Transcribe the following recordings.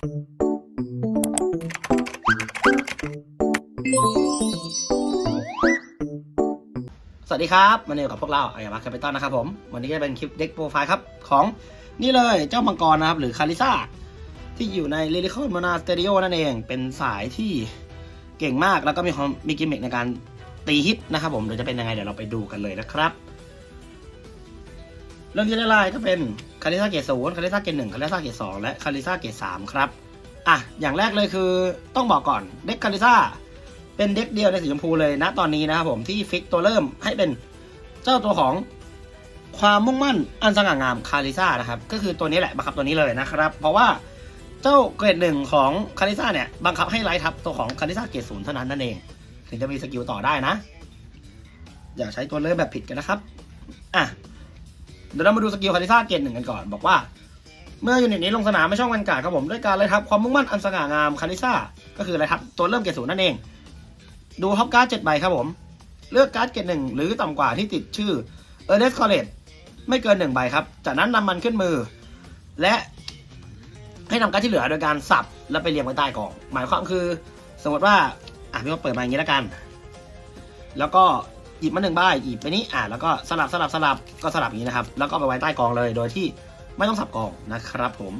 สวัสดีครับมาเนวกับพวกเราไอ้มาแคปิตอลนะครับผมวันนี้ก็จะเป็นคลิปเด็กโปรไฟล์ครับ ของนี่เลยเจ้ามังกรนะครับ หรือคาริซ่า ที่อยู่ในเรลิคอนมานาสเต r ริโอนั่นเอง เป็นสายที่เก่งมากแล้วก็มีความมีกิมมิคในการตีฮิตนะครับผมเดี๋ยวจะเป็นยังไงเดี๋ยวเราไปดูกันเลยนะครับ เรื่องที่ได้ไล่ก็เป็นคาริซาเกตศูนย์คาริซาเกตหนึ่งคาริซาเกตสองและคาริซาเกตสามครับอะอย่างแรกเลยคือต้องบอกก่อนเด็กคาริซาเป็นเด็กเดียวในสีชมพูเลยนะตอนนี้นะครับผมที่ฟิกตัวเริ่มให้เป็นเจ้าตัวของความมุ่งมั่นอันสง่างามคาริซานะครับก็คือตัวนี้แหละบังคับตัวนี้เลยนะครับ เพราะว่าเจ้าเกรดหนึ่งของคาริซาเนี่ยบังคับให้ไลท์ทับตัวของคาริซาเกรดศูนย์เท่านั้นนั่นเอง ถึงจะมีสกิลต่อได้นะ อย่าใช้ตัวเริ่มแบบผิดกันนะครับ อะ เดี๋ยวเรามาดูสกิลคาริซ่าเกตหนึ่งกันก่อนบอกว่า เมื่อยูนิตนี้ลงสนามไม่ช่องวันกาดครับผมด้วยการไล่ทับความมุ่งมั่นอันสง่างามคาริซ่าก็คือไล่ทับตัวเริ่มเกตศูนย์นั่นเอง ดูท็อปการ์ดเจ็ดใบครับผม เลือกการ์ดเกตหนึ่งหรือต่ำกว่าที่ติดชื่อเออร์เดสคอเลตไม่เกินหนึ่งใบครับ จากนั้นนำมันขึ้นมือ และให้นำการ์ดที่เหลือโดยการสับแล้วไปเรียงไว้ใต้กล่อง หมายความคือ สมมติว่าอะพี่ว่าเปิดมาอย่างนี้แล้วกัน แล้วก็ หยิบมาหนึ่งใบหยิบไปนี้อะแล้วก็สลับสลับสลับก็สลับอย่างนี้นะครับ แล้วก็ไปไว้ใต้กองเลยโดยที่ไม่ต้องสับกองนะครับผม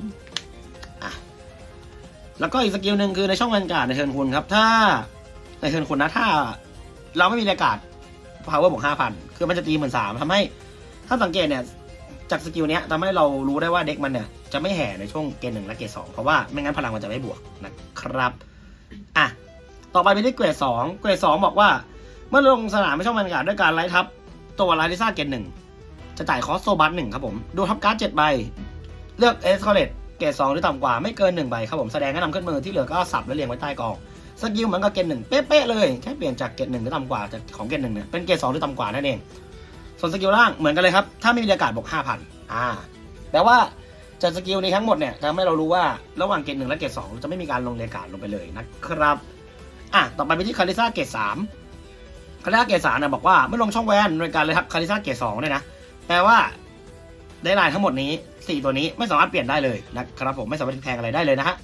อะแล้วก็อีกสกิลหนึ่งคือในช่องบรรยากาศในเทิร์นคุณครับ ถ้าในเทิร์นคุณนะถ้า เราไม่มีอากาศ power บวกห้าพันคือมันจะตีเหมือนสามทำให้ ถ้าสังเกตเนี่ยจากสกิลเนี้ยทำให้เรารู้ได้ว่าเด็กมันเนี่ยจะไม่แห่ในช่วงเกณฑ์หนึ่งและเกณฑ์สองเพราะว่าไม่งั้นพลังมันจะไม่บวกนะครับ อะ ต่อไปเป็นที่เกรดสองเกรดสองบอกว่า เมื่อลงสนามไม่ช่องบรรยากาศด้วยการไล่ทับตัวไลลิซ่าเกตหนึ่งจะจ่ายคอสโซบัสหนึ่งครับผมดูทับการ์ดเจ็ดใบ เลือกเอสคอเลตเกตสองหรือต่ำกว่าไม่เกินหนึ่งใบครับผมแสดงให้นำขึ้นมือที่เหลือก็สับและเรียงไว้ใต้กองสกิลเหมือนกับเกตหนึ่งเป๊ะๆเลยแค่เปลี่ยนจากเกตหนึ่งหรือต่ำกว่าจากของเกตหนึ่งเนี่ยเป็นเกตสองหรือต่ำกว่านั่นเองส่วนสกิลล่างเหมือนกันเลยครับถ้าไม่มีอากาศบวกห้าพันอ่าแต่ว่าจากสกิลในทั้งหมดเนี่ยทำให้เรารู้ว่าระหว่างเกตหนึ่งและเกตสองจะไม่มีการลงเรียงอากาศลงไปเลยนะครับอะต่อไปไปที่คาริซ่าเกตสาม คาริซาเกรดสามเนี่ยบอกว่าเมื่อลงช่องแวนโดยการเลยครับคาริซาเกรดสองเนี่ยนะแปลว่าได้ลายทั้งหมดนี้สี่ตัวนี้ไม่สามารถเปลี่ยนได้เลยนะครับผมไม่สามารถแทงอะไรได้เลยนะฮะ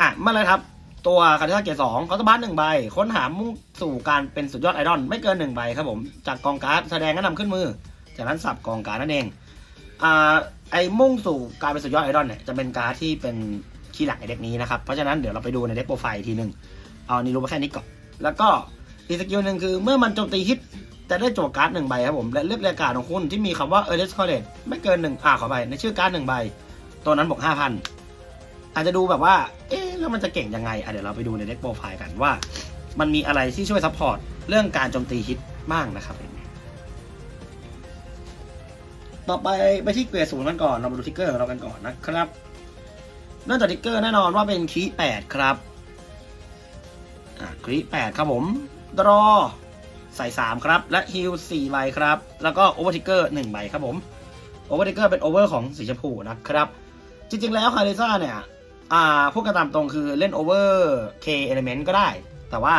อะเมื่อไรครับ ตัวคาริซาเกรดสองเขาจะบ้านหนึ่งใบค้นหามุ่งสู่การเป็นสุดยอดไอดอลไม่เกินหนึ่งใบครับผมจากกองการ์ดแสดงก็นำขึ้นมือ จากนั้นสับกองการ์ดนั่นเองอ่าไอมุ่งสู่การเป็นสุดยอดไอดอลเนี่ยจะเป็นการ์ดที่เป็นคีย์หลักในเด็กนี้นะครับเพราะฉะนั้นเดี๋ยวเราไปดูในเด็กโปรไฟล์ทีหนึ่งเอานี่รู้แค่นี้ก่อนแล้วก็ อีกสกิลหนึ่งคือเมื่อมันโจมตีฮิตจะได้โจทย์การ์ดหนึ่งใบครับผมและเลือกรายการของคุณที่มีคำว่า e a r l e s c o l l e ไม่เกินหนึ่งอ่าขอไปในชื่อการ์ดหนึ่งใบ ตัวนั้นบวกห้าพันอาจจะดูแบบว่า เอ๊ะแล้วมันจะเก่งยังไงอะเดี๋ยวเราไปดูในเด็กโปรไฟล์กันว่า มันมีอะไรที่ช่วยซัพพอร์ตเรื่องการโจมตีฮิตบ้างนะครับต่อไปไปที่เกรดศูนย์กันก่อนเรามาดูทิกเกอร์ของเรากันก่อนนะครับเนื่องจากทิกเกอร์แน่นอนว่าเป็นคีแปดครับอะคลิปแปดครับผม ดรอใส่สามครับ และฮิลสี่ใบครับ แล้วก็โอเวอร์ทิกเกอร์หนึ่งใบครับผมโอเวอร์ทิกเกอร์เป็นโอเวอร์ของสีชมพูนะครับ จริง ๆ แล้วคาริซ่าเนี่ย อ่าพูดกันตามตรงคือเล่นโอเวอร์เคเอลเมนต์ก็ได้ แต่ว่า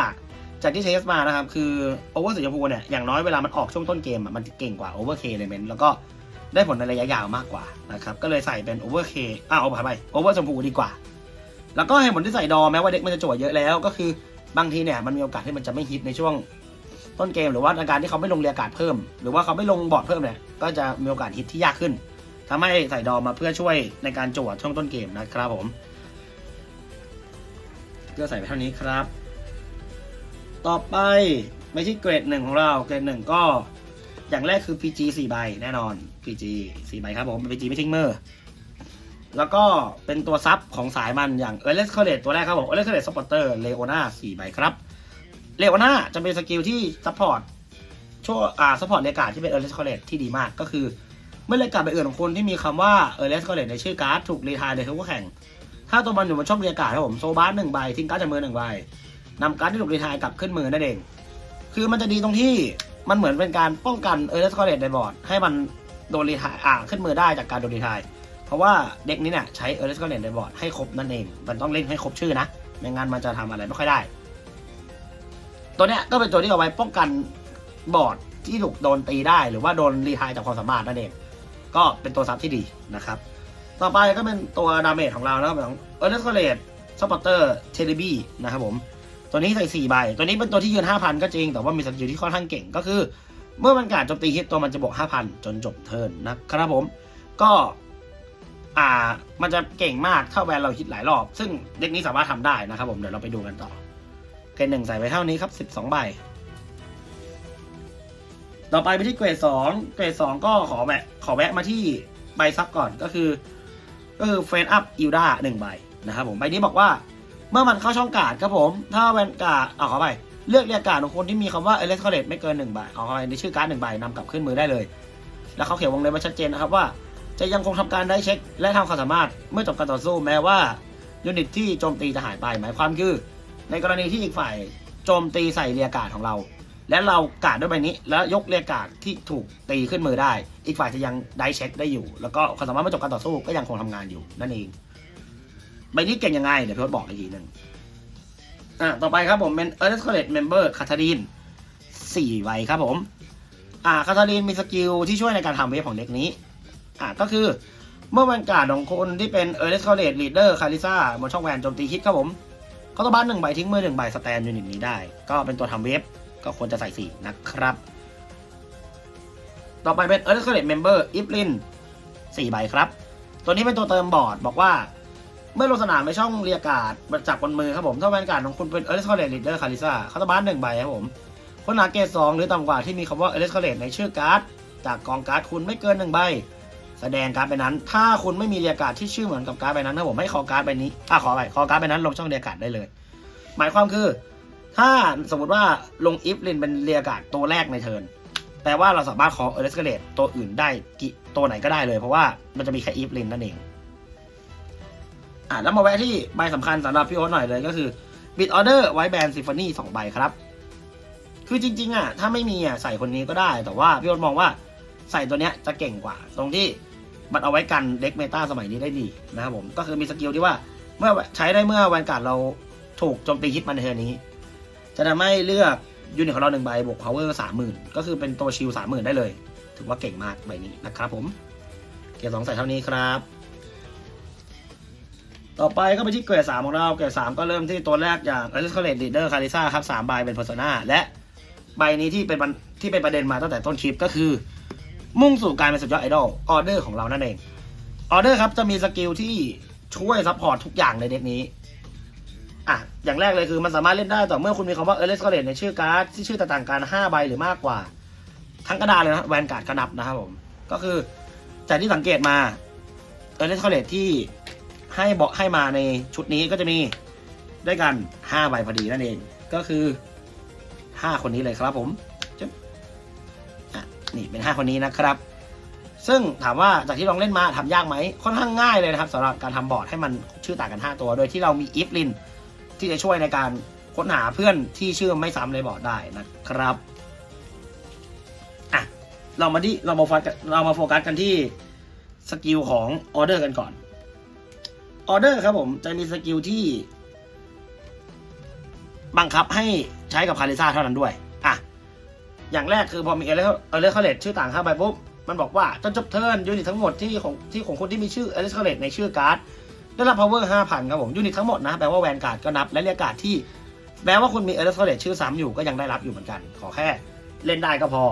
จากที่เทสมานะครับ คือโอเวอร์สีชมพูเนี่ย อย่างน้อยเวลามันออกช่วงต้นเกมอะมันเก่งกว่าโอเวอร์เคเอลเมนต์แล้วก็ได้ผลในระยะยาวมากกว่านะครับ ก็เลยใส่เป็นโอเวอร์เคอ่าเอาไปโอเวอร์ชมพูดีกว่า แล้วก็เหตุผลที่ใส่ดอแม้ว่าเด็กมันจะโจทย์เยอะแล้วก็คือ บางทีเนี่ยมันมีโอกาสที่มันจะไม่ฮิตในช่วงต้นเกมหรือว่าอาการที่เขาไม่ลงเรียกการดเพิ่ม หรือว่าเขาไม่ลงบอร์ดเพิ่มเนี่ยก็จะมีโอกาสฮิตที่ยากขึ้นทำให้ใส่ดอมาเพื่อช่วยในการโจทย์ช่วงต้นเกมนะครับผมเพื่อใส่ไปเท่านี้ครับ ต่อไปไม่ใช่เกรดหนึ่งของเราเกรดหนึ่งก็อย่างแรกคือ PG 4ใบแน่นอน PG 4ใบครับผมเป็น PG ไม่ทิ้งมือ แล้วก็เป็นตัวซับของสายมันอย่างเอเลสคอเลตตัวแรกครับผมเอเลสคอเลตสปอร์เตอร์เลโอนาสี่ใบครับเลโอนาจะเป็นสกิลที่ซัพพอร์ตช่วยอ่าซัพพอร์ตเรียกาดที่เป็นเอเลสคอเลตที่ดีมากก็คือ เมื่อเรียการดใบอื่นของคุณที่มีคำว่าเอเลสคอเลตในชื่อการ์ดถูกรีทายในทุกแข่ง ถ้าตัวมันอยู่บนช่องเรียกาดครับผมโซบาร์หนึ่งใบทิ้งการ์ดจากมือหนึ่งใบนำการ์ดที่ถูกรีทายกลับขึ้นมือนั่นเอง คือมันจะดีตรงที่มันเหมือนเป็นการป้องกันเอเลสคอเลตในบอร์ดให้มันโดนรีทายอ่าขึ้นมือได้จากการโดนรีทาย เพราะว่าเด็กนี้เนี่ยใช้เออร์เลสก็เล่นในบอร์ดให้ครบนั่นเอง มันต้องเล่นให้ครบชื่อนะ ไม่งั้นมันจะทำอะไรไม่ค่อยได้ ตัวเนี้ยก็เป็นตัวที่เอาไว้ป้องกันบอร์ดที่ถูกโดนตีได้หรือว่าโดนรีไทายจากความสามารถนั่นเอง ก็เป็นตัวซับที่ดีนะครับ ต่อไปก็เป็นตัวดาเมจของเรานะครับของเออร์เนสคอเลตซัพพอร์เตอร์เทเลบี้นะครับผมตัวนี้ใส่สี่ใบ ตัวนี้เป็นตัวที่ยืนห้าพันก็จริง แต่ว่ามีสกิลที่ค่อนข้างเก่งก็คือ เมื่อมันการโจมตีฮิตตัวมันจะบวกห้าพันจนจบเทิร์นนะครับผม ก็ อ่า มันจะเก่งมากถ้าแวนเราฮิตหลายรอบ ซึ่งเด็กนี้สามารถทำได้นะครับผม เดี๋ยวเราไปดูกันต่อเกรดหนึ่งใส่ไปเท่านี้ครับสิบสองใบ ต่อไปไปที่เกรดสองเกรดสองก็ขอแวะขอแวะมาที่ใบซับก่อนก็คือ ก็คือเฟนอัพอิลดาหนึ่งใบนะครับผม ใบนี้บอกว่าเมื่อมันเข้าช่องการ์ดครับผม ถ้าแวนการ์ดเอาขอไปเลือกเรียกการ์ดของคนที่มีคำว่าเอเลสคอเลตไม่เกินหนึ่งใบเอาเข้าไปในชื่อการ์ดหนึ่งใบนำกลับขึ้นมือได้เลย แล้วเขาเขียนวงเล็บไว้ชัดเจนนะครับว่า จะยังคงทำการได้เช็ค และทำความสามารถเมื่อจบการต่อสู้แม้ว่ายูนิตที่โจมตีจะหายไปหมายความคือ ในกรณีที่อีกฝ่ายโจมตีใส่เรียการ์ดของเรา และเราการดด้วยใบนี้ แล้วยกเรียการ์ดที่ถูกตีขึ้นมือได้ อีกฝ่ายจะยังได้เช็คได้อยู่ แล้วก็ความสามารถเมื่อจบการต่อสู้ก็ยังคงทำงานอยู่นั่นเองใบนี้เก่งยังไงเดี๋ยวพี่บอกอีกทีหนึ่งอะต่อไปครับผมเป็น e a r t h College Member คาทารีนสี่ใบครับผม อ่าคาทารีนมีสกิลที่ช่วยในการทำเวฟของเด็กนี้ อ่าก็คือเมื่อวันการ์ดของคนที่เป็น e a r t h College Leader คาริซ่าบนช่องแวนโจมตีฮิตครับผมเขาต้องบ้านหนึ่งใบทิ้งมือหนึ่งใบสแตนยูนิตนี้ได้ ก็เป็นตัวทำเวฟก็ควรจะใส่สี่นะครับ ต่อไปเป็น e a r t h College Member อิฟลินสี่ใบครับ ตัวนี้เป็นตัวเติมบอร์ดบอกว่า เมื่อลงสนามในช่องเรียการ์ดจับบนมือครับผมถ้าแวนการ์ดของคุณเป็นเอเลสคอเลตลีดเดอร์คาริซ่าเขาจะบ้านหนึ่งใบครับผมคนหาเกรดสองหรือต่ำกว่าที่มีคำว่าเอเลสคอเลตในชื่อการ์ดจากกองการ์ดคุณไม่เกินหนึ่งใบ แสดงการ์ดใบนั้น ถ้าคุณไม่มีเรียการ์ดที่ชื่อเหมือนกับการ์ดใบนั้นนะผมให้คอการ์ดใบนี้อะขอไปคอการ์ดใบนั้นลงช่องเรียการ์ดได้เลย หมายความคือ ถ้าสมมติว่าลงอิฟลินเป็นเรียการ์ดตัวแรกในเทิร์นแปลว่าเราสามารถขอเอเลสคอเลตตัวอื่นได้กี่ตัวไหนก็ได้เลย เพราะว่ามันจะมีแค่อิฟลินนั่นเองอะแล้วมาแวะที่ใบสำคัญสำหรับพี่โอ๊ตหน่อยเลยก็คือบิดออเดอร์ไว้แบนซิฟ h นี่สองใบครับ คือจริง ๆ อะ ถ้าไม่มีอะ ใส่คนนี้ก็ได้ แต่ว่าพี่โอ๊ตมองว่าใส่ตัวเนี้ยจะเก่งกว่า ตรงที่ มันเอาไว้กันเด็กเมตาสมัยนี้ได้ดีนะครับผม ก็คือมีสกิลที่ว่าเมื่อใช้ได้เมื่อแวนการ์ดเราถูกโจมตีฮิตมาในเทอร์นี้ จะทำให้เลือกยูนิตของเราหนึ่งใบบวกพาวเวอร์สามหมื่นก็คือเป็นตัวชิลสามหมื่นได้เลย ถือว่าเก่งมากใบนี้นะครับผม เกียร์สองใส่เท่านี้ครับ ต่อไปก็ไปที่เกรดสามของเราเกรดสามก็เริ่มที่ตัวแรกอย่าง a l i c e College Leader c a r i s a ครับสามใบเป็น Persona และใบนี้ที่เป็นที่เป็นประเด็นมาตั้งแต่ต้นคลิปก็คือ มุ่งสู่การเป็นสุดยอดไอดอลออเดอร์ของเรานั่นเองออเดอร์ครับจะมีสกิลที่ช่วยซัพพอร์ตทุกอย่างในเด็กนี้อะอย่างแรกเลยคือมันสามารถเล่นได้ต่อเมื่อคุณมีคำว่า a l i c e College ในชื่อการ์ดที่ชื่อต่างๆกัน5ใบหรือมากกว่า ทั้งกระดานเลยนะแวนการ์ดกระนับนะครับผม ก็คือจากที่สังเกตมา a l i c e College ที่ให้บอกให้มาในชุดนี้ก็จะมีด้วยกันห้าใบพอดีนั่นเอง ก็คือห้าคนนี้เลยครับผม นี่เป็นห้าคนนี้นะครับ ซึ่งถามว่าจากที่ลองเล่นมาทำยากไหมค่อนข้างง่ายเลยนะครับสำหรับการทำบอร์ดให้มันชื่อต่างกัน 5 ตัว โดยที่เรามีอีฟลินที่จะช่วยในการค้นหาเพื่อนที่ชื่อไม่ซ้ำในบอร์ดได้นะครับอะเรามาที่เรามาโฟกัสเรามาโฟกัสกันที่สกิลของออเดอร์กันก่อนออเดอร์ครับผมจะมีสกิลที่ บังคับให้ใช้กับคาริซ่าเท่านั้นด้วย อย่างแรกคือพอมีเอเลเอเลคเลตชื่อต่างเข้าไปปุ๊บมันบอกว่าจนจบเทิร์นยูนิตทั้งหมดที่ของที่ของคนที่มีชื่อเอเลคเลตในชื่อการ์ดได้รับ power 5,000ครับผมยูนิตทั้งหมดนะแปลว่าแวนการ์ดก็นับและเรียกการ์ดที่แม้ว่าคุณมีเอเลคเลตชื่อซ้ำอยู่ก็ยังได้รับอยู่เหมือนกัน ขอแค่เล่นได้ก็พอ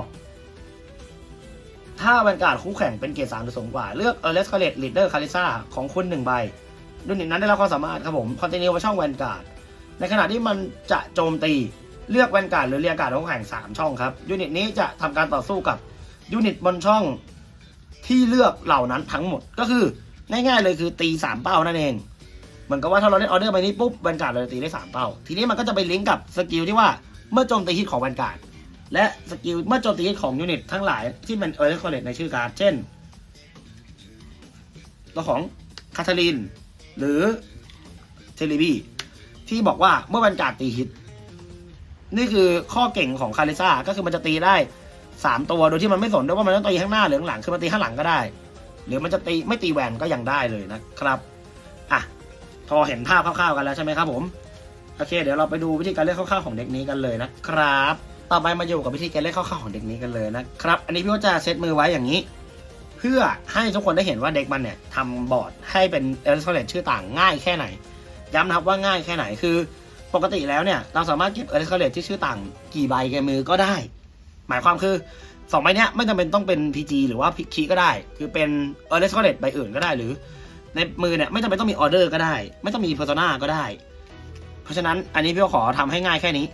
ถ้าแวนการ์ดคู่แข่งเป็นเกรดสามหรือสูงกว่าเลือกเอเลสคเลตลีดเดอร์คาริซ่าของคุณหนึ่งใบยูนิตนั้นได้รับความสามารถครับผมคอนติเนียไปช่องแวนการ์ดในขณะที่มันจะโจมตี เลือกแวนการ์ดหรือเรียกการ์ดของแข่ง3 ช่องครับ ยูนิตนี้จะทำการต่อสู้กับยูนิตบนช่องที่เลือกเหล่านั้นทั้งหมดก็คือง่ายๆเลยคือตี 3 เป้านั่นเองเหมือนกับว่าถ้าเราเล่นออเดอร์ไปนี้ปุ๊บแวนการ์ดเราจะตีได้ 3 เป้า ทีนี้มันก็จะไปลิงก์กับสกิลที่ว่าเมื่อโจมตีฮิตของแวนการ์ดและสกิลเมื่อโจมตีฮิตของยูนิตทั้งหลายที่เป็นเออร์คอร์เรในชื่อการ์ดเช่นตัวของคาทาลินหรือเทเลบีที่บอกว่าเมื่อวันการดตีฮิต นี่คือข้อเก่งของคาริซ่าก็คือมันจะตีได้สามตัวโดยที่มันไม่สนด้วยว่ามันต้องตีข้างหน้าหรือข้างหลังคือมันตีข้างหลังก็ได้ หรือมันจะตีไม่ตีแหวนก็ยังได้เลยนะครับอะพอเห็นภาพคร่าวๆกันแล้วใช่ไหมครับผมโอเค เดี๋ยวเราไปดูวิธีการเล่นคร่าวๆของเด็กนี้กันเลยนะครับ ต่อไปมาอยู่กับวิธีการเล่นคร่าวๆของเด็กนี้กันเลยนะครับ อันนี้พี่ว่าจะเซตมือไว้อย่างนี้ เพื่อให้ทุกคนได้เห็นว่าเด็กมันเนี่ยทำบอร์ดให้เป็นเอลสเลตชื่อต่างง่ายแค่ไหน ย้ำนะครับว่าง่ายแค่ไหนคือ ปกติแล้วเนี่ย เราสามารถเก็บเอลสเลตที่ชื่อต่างกี่ใบแกมือก็ได้ หมายความคือสองใบเนี้ยไม่จำเป็นต้องเป็น PG หรือว่าพิคีก็ได้ คือเป็นเอลสเลตใบอื่นก็ได้หรือ ในมือเนี่ยไม่จำเป็นต้องมีออเดอร์ก็ได้ ไม่ต้องมีเพอร์ n นาก็ได้ เพราะฉะนั้นอันนี้พี่ขอทำให้ง่ายแค่นี้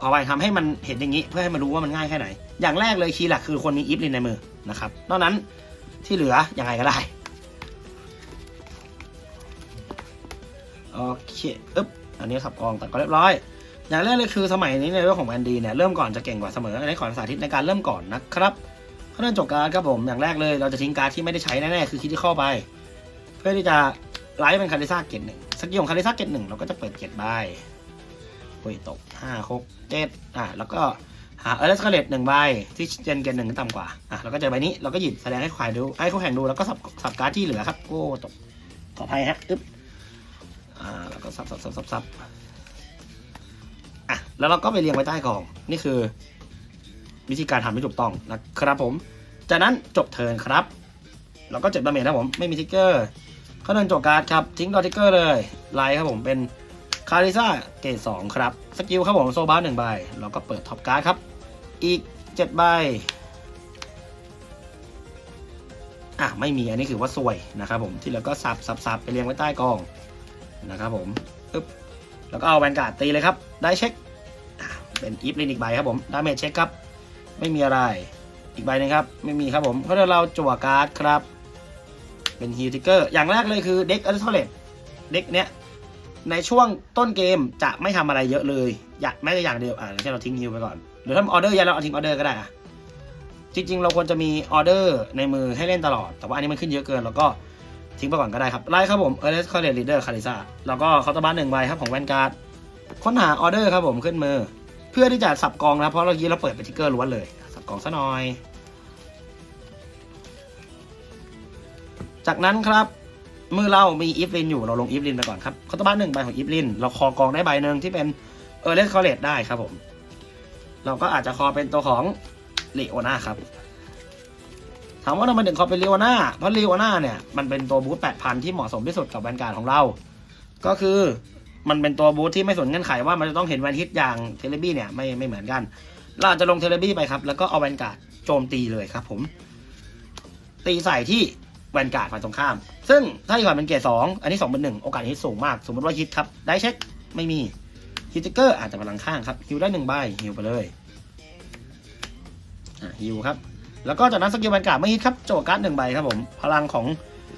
ขอไปทำให้มันเห็นอย่างนี้ เพื่อให้มันรู้ว่ามันง่ายแค่ไหน อย่างแรกเลยคีย์หลักคือคนมีอีฟลินในมือนะครับนอกนั้นที่เหลือยังไงก็ได้โอเคอึ๊บ อันนี้ขับกองแตัดก็เรียบร้อยอย่างแรกเลยคือสมัยนี้ในเรื่องของแอนดีเนี่ยเริ่มก่อนจะเก่งกว่าเสมออันนี้ขอสาธิตในการเริ่มก่อนนะครับเขาเริ่มจบการครับผมอย่างแรกเลยเราจะทิ้งการดที่ไม่ได้ใช้แน่ๆคือคิดที่เข้าไป เพื่อที่จะไลฟ์เป็นคาริซ่าเกตหนึ่งสกิลของคาริซ่าเกตหนึ่งเราก็จะเปิดเกตใบโอ้ยตกห้าหกเจ็ดอะแล้วก็หาเอเลสคาเลตหนึ่งใบที่เจนเกตหนึ่งต่ำกว่าอะเราก็จอใบนี้เราก็หยิบแสดงให้ควายดูให้คู่แข่งดูแล้วก็สับสับการ์ดที่เหลือครับโอ้ตกขออภัยฮะอึ๊บ ก็สับสับสับสับสับอะแล้วเราก็ไปเรียงไว้ใต้กองนี่คือ วิธีการทำที่ถูกต้องนะครับผม จากนั้นจบเทิร์นครับเราก็เจ็บดาเมจนะผม ไม่มีทิกเกอร์เขาเดินจบการ์ดครับ ทิ้งดอทิกเกอร์เลยไลท์ครับผมเป็นคาริซ่าเกรดสองครับ สกิลครับผมโซบาร์หนึ่งใบเราก็เปิดท็อปการ์ดครับ อีกเจ็ดใบอะไม่มีอันนี้คือว่าซวยนะครับผมที่เหลือก็สับสับสับไปเรียงไว้ใต้กอง นะครับผมปึ๊บแล้วก็เอาแวนการ์ดตีเลยครับ ได้เช็ค เป็นอีฟลินอีกใบครับผมดาเมจเช็คครับ ไม่มีอะไร อีกใบนึงครับ ไม่มีครับผม เพราะเดี๋ยวเราจั่วการ์ดครับ เป็นฮิวทิกเกอร์ อย่างแรกเลยคือเด็กอัลเทอร์เลตเด็กเนี้ย ในช่วงต้นเกมจะไม่ทำอะไรเยอะเลย อยากแม้แต่อย่างเดียว อ่าแค่เราทิ้งฮิวไปก่อน หรือถ้าออเดอร์ยอะเราเอาทิ้งออเดอร์ก็ได้อะจริงๆ เราควรจะมีออเดอร์ในมือให้เล่นตลอด แต่ว่าอันนี้มันขึ้นเยอะเกินเราก็ ทิ้งไปก่อนก็ได้ครับ ไล่ครับผมเอเลสคอร์เรลีเดอร์คาริซาแล้วก็คาน์เตอร์บ้านหนึ่งใบครับของแวนการ์ดค้นหาออเดอร์ครับผมขึ้นมือ เพื่อที่จะสับกองนะเพราะเราเมื่อกี้เราเปิดเป็นทิกเกอร์ล้วนเลย สับกองซะหน่อย จากนั้นครับมือเรามีอีฟลินอยู่เราลงอีฟลินไปก่อนครับคาตบ้านหนึ่งใบของอีฟลินเราคอกองได้ใบหนึ่งที่เป็นเออเลสคอเลตได้ครับผม เราก็อาจจะคอเป็นตัวของเลโอนาครับามว่าทำไมถึงคอเป็นเลโอนาเพราะเลโอนาเนี่ยมันเป็นตัวบูท8,000ที่เหมาะสมที่สุดกับแวนการ์ดของเรา ก็คือมันเป็นตัวบูทที่ไม่สนเงื่อนไขว่ามันจะต้องเห็นแวนฮิตอย่างเทเลบี้เนี่ยไม่ไม่เหมือนกัน เราจะลงเทเลบี้ไปครับ แล้วก็เอาแวนการ์ดโจมตีเลยครับ ผม ตีใส่ที่แวนการ์ดฝั่งตรงข้าม ซึ่งถ้าอีกฝ่ายเป็นเกรดสองอันนี้สองเป็นหนึ่งโอกาสฮิตสูงมาก สมมติว่าฮิตครับ ได้เช็คไม่มีฮิตติ๊กเกอร์อาจจะพลังข้างครับฮิวได้หนึ่งใบฮิวไปเลยอะฮิวครับ แล้วก็จากนั้นสกิลแวนการ์ดไม่ฮิตครับโจการ์ดหนึ่งใบครับผมพลังของ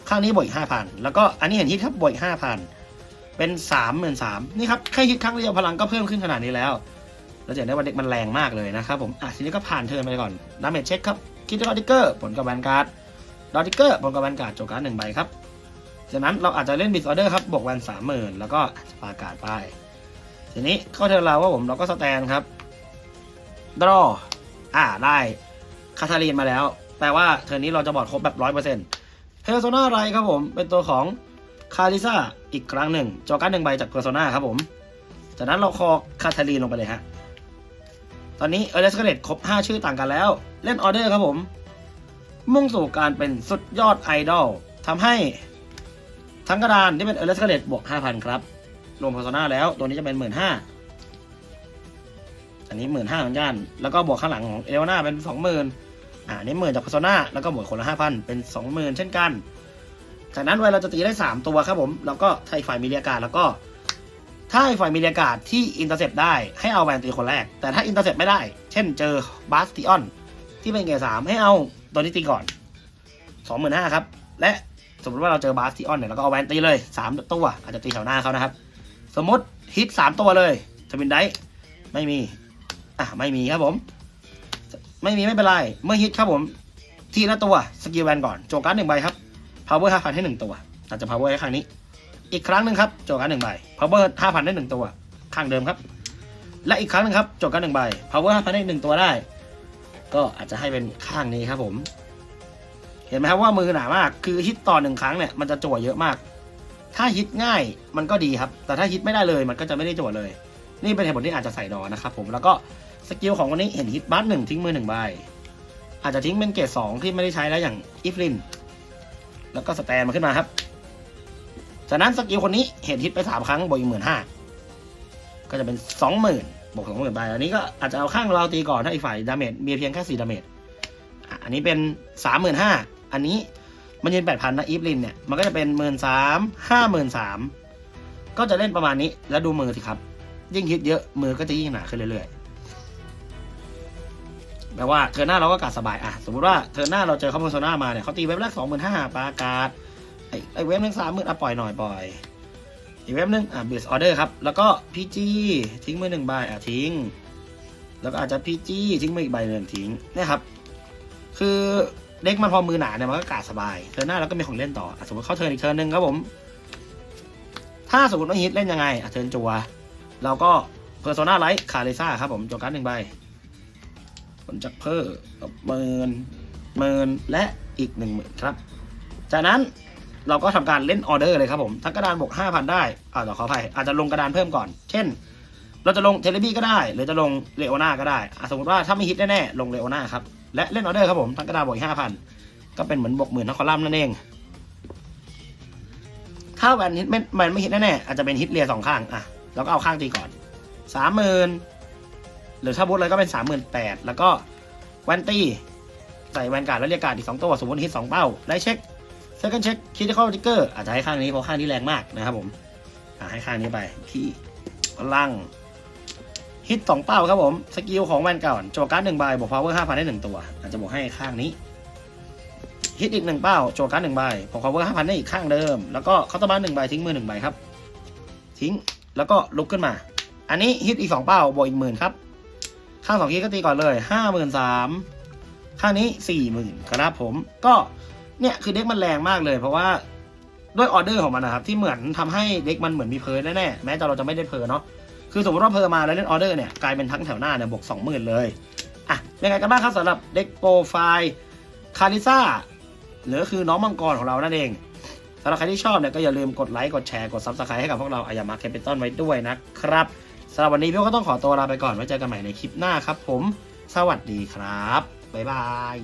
ข้างนี้บวกห้าพันแล้วก็อันนี้เห็นฮิตครับบวกห้าพันเป็นสามหมื่นสามนี่ครับแค่ฮิตครั้งเดียวพลังก็เพิ่มขึ้นขนาดนี้แล้วเราจะได้ว่าเด็กมันแรงมากเลยนะครับผมอะทีนี้ก็ผ่านเทิร์นไปก่อนดาเมจเช็คครับคิดดอติเกอร์ผลกับแวนการ์ดดอติเกอร์ผลกับแวนการ์ดโจการ์ดหนึ่งใบครับ จากนั้นเราอาจจะเล่นบิสออเดอร์ครับ บวกแวนสามหมื่นแล้วก็ปาการ์ดไป ทีนี้เข้าเทิร์นเราว่าผมเราก็สแตนครับ ดรอ อ่าได้ คาทาลีนมาแล้วแปลว่าเทิร์นนี้เราจะบอดครบแบบร้อยเปอร์เซ็นต์เพอร์โซนาไรครับผม เป็นตัวของคาริซ่าอีกครั้งหนึ่งโจการ์ดหนึ่งใบจากเพอร์โซนาครับผม จากนั้นเราคอคาทาลีนลงไปเลยฮะ ตอนนี้เอเลสเกเลตครบ 5 ชื่อต่างกันแล้ว เล่นออเดอร์ครับผม มุ่งสู่การเป็นสุดยอดไอดอลทำให้ทั้งกระดานที่เป็นเอเลสเกเลตบวก5,000 ครับ รวมโพโซนาแล้วตัวนี้จะเป็น 15,000อันนี้15,000เหมือนกัน แล้วก็บวกข้างหลังของเอลนาเป็น20,000อ่า อันนี้หมื่นจากโพโซนาแล้วก็บวกคนละ5,000เป็น20,000เช่นกัน จากนั้นเวลาเราจะตีได้3ตัวครับผมแล้วก็ถ้าอีกฝ่ายมีเรียการแล้วก็ถ้าอีกฝ่ายมีเรียการที่อินเตอร์เซปได้ให้เอาแวนตีคนแรก แต่ถ้าอินเตอร์เซปไม่ได้ เช่นเจอบาสติออนที่เป็นเกรดสามให้เอาตัวนี้ตีก่อนสองหมื่นห้าครับ และสมมติว่าเราเจอบาสติออนเนี่ยเราก็เอาแวนตีเลยสามตัวอาจจะตีแถวหน้าเขานะครับ สมมติฮิตสามตัวเลยทวินไดไม่มีอะไม่มีครับผม ไม่มีไม่เป็นไร เมื่อฮิตครับผม ทีละตัวสกิลแวนก่อนโจการ์ดหนึ่งใบครับ power ห้าพันให้หนึ่งตัวอาจจะ power ให้ครั้งนี้ อีกครั้งหนึ่งครับโจกันหนึ่งใบ power ห้าพันได้หนึ่งตัวข้างเดิมครับ และอีกครั้งหนึ่งครับโจกันหนึ่งใบ power ห้าพันได้หนึ่งตัวได้ ก็อาจจะให้เป็นข้างนี้ครับผม เห็นไหมครับว่ามือหนามาก คือฮิตต่อหนึ่งครั้งเนี่ยมันจะจั่วเยอะมาก ถ้าฮิตง่ายมันก็ดีครับ แต่ถ้าฮิตไม่ได้เลยมันก็จะไม่ได้จั่วเลย นี่เป็นเหตุผลที่อาจจะใส่ดอนะครับผมแล้วก็สกิลของวันนี้เห็นฮิตบัสหนึ่งทิ้งมือหนึ่งใบอาจจะทิ้งเป็นเกรดสองที่ไม่ได้ใช้แล้วอย่างอิฟลินแล้วก็สแตนมาขึ้นมาครับ จากนั้นสกิลคนนี้เห็นฮิตไปสามครั้งบวกอีกหมื่นห้าก็จะเป็นสองหมื่นบวกสองหมื่นไปอันนี้ก็อาจจะเอาข้างเราตีก่อนถ้าอีกฝ่ายดาเมจมีเพียงแค่สี่ดาเมจอันนี้เป็นสามหมื่นห้าอันนี้มันยืนแปดพันนะอีฟลินเนี่ยมันก็จะเป็นหมื่นสามห้าหมื่นสามก็จะเล่นประมาณนี้แล้วดูมือสิครับ ยิ่งฮิตเยอะมือก็จะยิ่งหนาขึ้นเรื่อยๆแปลว่าเทอร์หน้าเราก็กาดสบายอะสมมติว่าเทอร์หน้าเราเจอเขาโพโซนามาเนี่ยเขาตีเว็บแรกสองหมื่นห้าปลากาศไอ้ไอ้เว็บหนึ่งสามหมื่นอะปล่อยหน่อยปล่อยอีกเว็บหนึ่งอะเบสออเดอร์ครับ แล้วก็พีจีทิ้งมือหนึ่งใบอะทิ้ง แล้วก็อาจจะพีจีทิ้งมืออีกใบหนึ่งทิ้งเนี่ยครับ คือเด็กมันพอมือหนาเนี่ยมันก็กาดสบายเทิร์หน้าเราก็มีของเล่นต่ออสมมติเข้าเทิร์นอีกเทิร์นหนึ่งครับผม ถ้าสมมติว่าฮิตเล่นยังไงอะเทิร์นจัว เราก็เพอร์โซนาไลท์คาเรซ่าครับผมจัวการ์ดหนึ่งใบผลจากเพอร์เมินเมินและอีกหนึ่งหมื่นครับ จากนั้นเราก็ทำการเล่นออเดอร์เลยครับผมทั้งกระดานบวกห้าพันได้อ่าเดี๋ยวขออภัยอาจจะลงกระดานเพิ่มก่อน เช่น เราจะลงเทเลบี้ก็ได้ หรือจะลงเลโอนาก็ได้อะสมมติว่าถ้าไม่ฮิตแน่ๆลงเลโอนาครับและเล่นออเดอร์ครับผมทั้งกระดานบวกห้าพันก็เป็นเหมือนบวกหมื่นทั้งคอลัมน์นั่นเองถ้าแวนฮิตไม่ไม่ฮิตแน่ๆอาจจะเป็นฮิตเรียสองข้างอะ เราก็เอาข้างตีก่อนสามหมื่นหรือถ้าบูทเลยก็เป็นสามหมื่นแปดแล้วก็แวนตี้ใส่แวนการ์ดแล้วเรียกการ์ดอีกสองตัวสมมติฮิตสองเป้าไล่เช็คเซคันเช็คคิดที่เข้าทิกเกอร์อาจจะให้ข้างนี้เพราะข้างนี้แรงมากนะครับผมอ่าให้ข้างนี้ไปที่พลังฮิตสองเป้าครับผม สกิลของแวนก่อนโจการ์ดหนึ่งใบบวกพาวเวอร์ห้าพันได้หนึ่งตัว อาจจะบวกให้ข้างนี้ ฮิตอีกหนึ่งเป้าโจการ์ดหนึ่งใบบวกพาวเวอร์ห้าพันได้อีกข้างเดิม แล้วก็เคาน์เตอร์บาร์หนึ่งใบทิ้งมือหนึ่งใบครับ ทิ้ง แล้วก็ลุกขึ้นมา อันนี้ฮิตอีกสองเป้าบวกอีกหมื่นครับ ข้างสองคีก็ตีก่อนเลยห้าหมื่นสามข้างนี้สี่หมื่นครับผม ก็เนี่ยคือเด็กมันแรงมากเลย เพราะว่าด้วยออเดอร์ของมันนะครับ ที่เหมือนทำให้เด็กมันเหมือนมีเพลแน่ๆแม้แต่เราจะไม่ได้เพลเนาะคือสมมติว่าเพลมาแล้วเล่นออเดอร์เนี่ยกลายเป็นทั้งแถวหน้าเนี่ยบวกสองหมื่นเลยอะเป็นไงกันบ้างครับสำหรับเด็กโปรไฟล์คาริซ่าหรือคือน้องมังกรของเรานั่นเอง สำหรับใครที่ชอบเนี่ยก็อย่าลืมกดไลค์กดแชร์กดซับสไครต์ให้กับพวกเราอายามาแคปิตอนไว้ด้วยนะครับสำหรับวันนี้พี่ก็ต้องขอตัวลาไปก่อนไว้เจอกันใหม่ในคลิปหน้าครับ ผม สวัสดีครับ บ๊ายบาย